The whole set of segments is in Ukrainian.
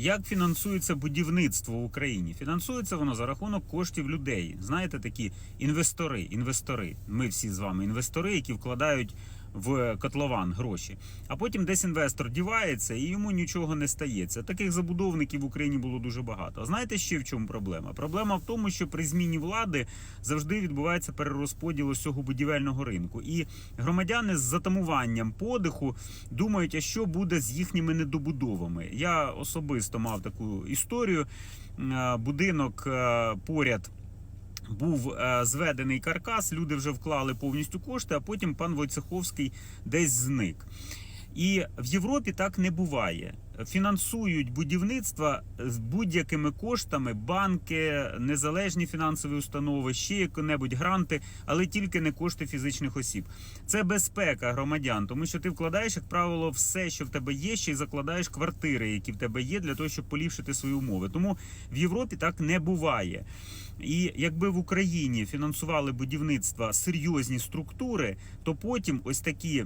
Як фінансується будівництво в Україні? Фінансується воно за рахунок коштів людей. Знаєте, такі інвестори. Інвестори. Ми всі з вами інвестори, які вкладають в котлован гроші. А потім десь інвестор дівається і йому нічого не стається. Таких забудовників в Україні було дуже багато. А знаєте ще в чому проблема? Проблема в тому, що при зміні влади завжди відбувається перерозподіл усього будівельного ринку. І громадяни з затамуванням подиху думають, а що буде з їхніми недобудовами. Я особисто мав таку історію. Будинок е, поряд. Був е, зведений каркас, люди вже вклали повністю кошти, а потім пан Войцеховський десь зник. І в Європі так не буває. Фінансують будівництва з будь-якими коштами, банки, незалежні фінансові установи, ще які-небудь гранти, але тільки не кошти фізичних осіб. Це безпека громадян, тому що ти вкладаєш, як правило, все, що в тебе є, ще й закладаєш квартири, які в тебе є, для того, щоб поліпшити свої умови. Тому в Європі так не буває. І якби в Україні фінансували будівництва серйозні структури, то потім ось такі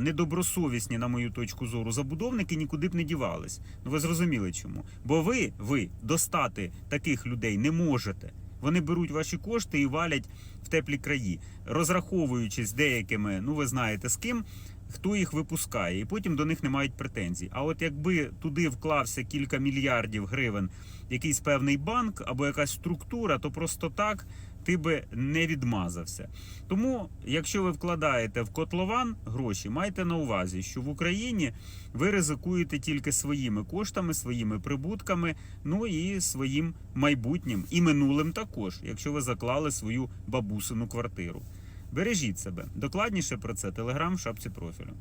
недобросовісні, на мою точку зору, забудовники нікуди б не дівались. Ну ви зрозуміли чому? Бо ви, ви достати таких людей не можете. Вони беруть ваші кошти і валять в теплі краї, розраховуючись деякими, ну ви знаєте з ким. Хто їх випускає, і потім до них не мають претензій. А от якби туди вклався кілька мільярдів гривень якийсь певний банк або якась структура, то просто так ти би не відмазався. Тому, якщо ви вкладаєте в котлован гроші, майте на увазі, що в Україні ви ризикуєте тільки своїми коштами, своїми прибутками, ну і своїм майбутнім і минулим також, якщо ви заклали свою бабусину квартиру. Бережіть себе. Докладніше про це телеграм в шапці профілю.